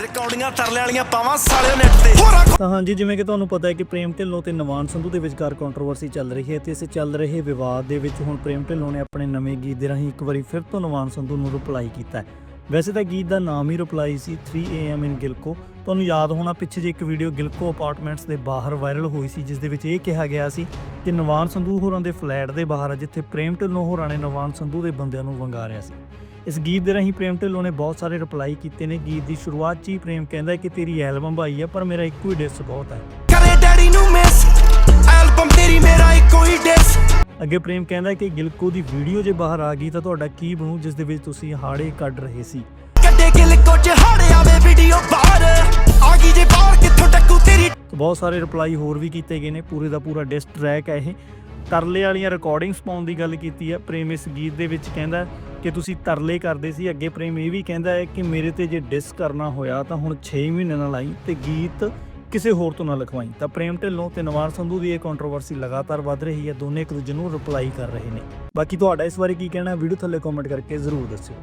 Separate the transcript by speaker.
Speaker 1: ਰਿਕਾਰਡਿੰਗਾਂ ਤਰਲੇ ਵਾਲੀਆਂ ਪਾਵਾਂ ਸਾਲਿਓ ਨੈਟ ਤੇ।
Speaker 2: ਤਾਂ ਹਾਂਜੀ, ਜਿਵੇਂ ਕਿ ਤੁਹਾਨੂੰ ਪਤਾ ਹੈ ਕਿ ਪ੍ਰੇਮ ਢਿੱਲੋਂ ਤੇ ਨਵਾਨ ਸੰਧੂ ਦੇ ਵਿਚਕਾਰ ਕੰਟਰੋਵਰਸੀ ਚੱਲ ਰਹੀ ਹੈ ਤੇ ਇਸ ਚੱਲ ਰਹੇ ਵਿਵਾਦ ਦੇ ਵਿੱਚ ਹੁਣ ਪ੍ਰੇਮ ਢਿੱਲੋਂ ਨੇ ਆਪਣੇ ਨਵੇਂ ਗੀਤ ਦੇ ਰਾਹੀਂ ਇੱਕ ਵਾਰੀ ਫਿਰ ਤੋਂ ਨਵਾਨ ਸੰਧੂ ਨੂੰ ਰਿਪਲਾਈ ਕੀਤਾ ਹੈ। ਵੈਸੇ ਤਾਂ ਗੀਤ ਦਾ ਨਾਮ ਹੀ ਰਿਪਲਾਈ ਸੀ 3 AM ਇਨ ਗਿਲਕੋ ਤੁਹਾਨੂੰ ਯਾਦ ਹੋਣਾ, ਪਿੱਛੇ ਜੇ ਇੱਕ ਵੀਡੀਓ ਗਿਲਕੋ ਅਪਾਰਟਮੈਂਟਸ ਦੇ ਬਾਹਰ ਵਾਇਰਲ ਹੋਈ ਸੀ, ਜਿਸ ਦੇ ਵਿੱਚ ਇਹ ਕਿਹਾ ਗਿਆ ਸੀ ਕਿ ਨਵਾਨ ਸੰਧੂ ਹੋਰਾਂ ਦੇ ਫਲੈਟ ਦੇ ਬਾਹਰ ਜਿੱਥੇ ਪ੍ਰੇਮ ਢਿੱਲੋਂ ਹੋਰਾਂ ਨੇ ਨਵਾਨ ਸੰਧੂ ਦੇ ਬੰਦਿਆਂ ਨੂੰ ਵੰਗਾਰਿਆ ਸੀ। ਇਸ ਗੀਤ ਦੇ ਰਾਹੀਂ ਪ੍ਰੇਮ ਢਿੱਲੋਂ ਨੇ ਬਹੁਤ ਸਾਰੇ ਰਿਪਲਾਈ ਕੀਤੇ ਨੇ। ਗੀਤ ਦੀ ਸ਼ੁਰੂਆਤ 'ਚ ਹੀ ਪ੍ਰੇਮ ਕਹਿੰਦਾ ਕਿ ਤੇਰੀ ਐਲਬਮ ਆਈ ਹੈ ਪਰ ਮੇਰਾ ਇੱਕੋ ਹੀ ਡਿਸ ਬਹੁਤ ਹੈ
Speaker 1: ਕਰੇ ਡੈਡੀ ਨੂੰ ਮਿਸ ਐਲਬਮ ਤੇਰੀ ਮੇਰਾ ਇੱਕੋ ਹੀ ਡਿਸ
Speaker 2: ਅੱਗੇ ਪ੍ਰੇਮ ਕਹਿੰਦਾ ਕਿ ਗਿਲਕੋ ਦੀ ਵੀਡੀਓ ਜੇ ਬਾਹਰ ਆ ਗਈ ਤਾਂ ਤੁਹਾਡਾ ਕੀ ਬਣੂ ਜਿਸ ਦੇ ਵਿੱਚ ਤੁਸੀਂ ਹਾੜੇ ਕੱਢ ਰਹੇ ਸੀ।
Speaker 1: ਕੱਢੇ ਗਿਲ ਕੁਝ ਹੜ ਆਵੇ ਵੀਡੀਓ ਬਾਹਰ। ਆ ਗਈ ਜੇ ਬਾਹਰ ਕਿੱਥੋਂ ਟੱਕੂ ਤੇਰੀ
Speaker 2: ਬਹੁਤ ਸਾਰੇ ਰਿਪਲਾਈ ਹੋਰ ਵੀ ਕੀਤੇ ਗਏ ਨੇ। ਪੂਰੇ ਦਾ ਪੂਰਾ ਡਿਸ ਟਰੈਕ ਹੈ ਇਹ। ਤਰਲੇ ਵਾਲੀਆਂ ਰਿਕਾਰਡਿੰਗਸ ਪਾਉਣ ਦੀ ਗੱਲ ਕੀਤੀ ਹੈ। ਪ੍ਰੇਮ ਇਸ ਗੀਤ ਦੇ ਵਿੱਚ ਕਹਿੰਦਾ ਕਿ ਤੁਸੀਂ ਤਰਲੇ ਕਰਦੇ ਸੀ। ਅੱਗੇ ਪ੍ਰੇਮ ਇਹ ਵੀ ਕਹਿੰਦਾ ਹੈ ਕਿ ਮੇਰੇ ਤੇ ਜੇ ਡਿਸ ਕਰਨਾ ਹੋਇਆ ਤਾਂ ਹੁਣ 6 ਮਹੀਨੇ ਨਾਲ ਆਈ ਤੇ ਗੀਤ ਕਿਸੇ ਹੋਰ ਤੋਂ ਨਾ ਲਿਖਵਾਈ। ਤਾਂ ਪ੍ਰੇਮ ਢਿੱਲੋਂ ਤੇ ਨਵਾਰ ਸੰਧੂ ਦੀ ਇਹ ਕੰਟਰੋਵਰਸੀ ਲਗਾਤਾਰ ਵੱਧ ਰਹੀ ਹੈ। ਦੋਨੇ ਇੱਕ ਦੂਜੇ ਨੂੰ ਰਿਪਲਾਈ ਕਰ ਰਹੇ ਨੇ। ਬਾਕੀ ਤੁਹਾਡਾ ਇਸ ਬਾਰੇ ਕੀ ਕਹਿਣਾ ਵੀਡੀਓ ਥੱਲੇ ਕਮੈਂਟ ਕਰਕੇ ਜ਼ਰੂਰ ਦੱਸਿਓ।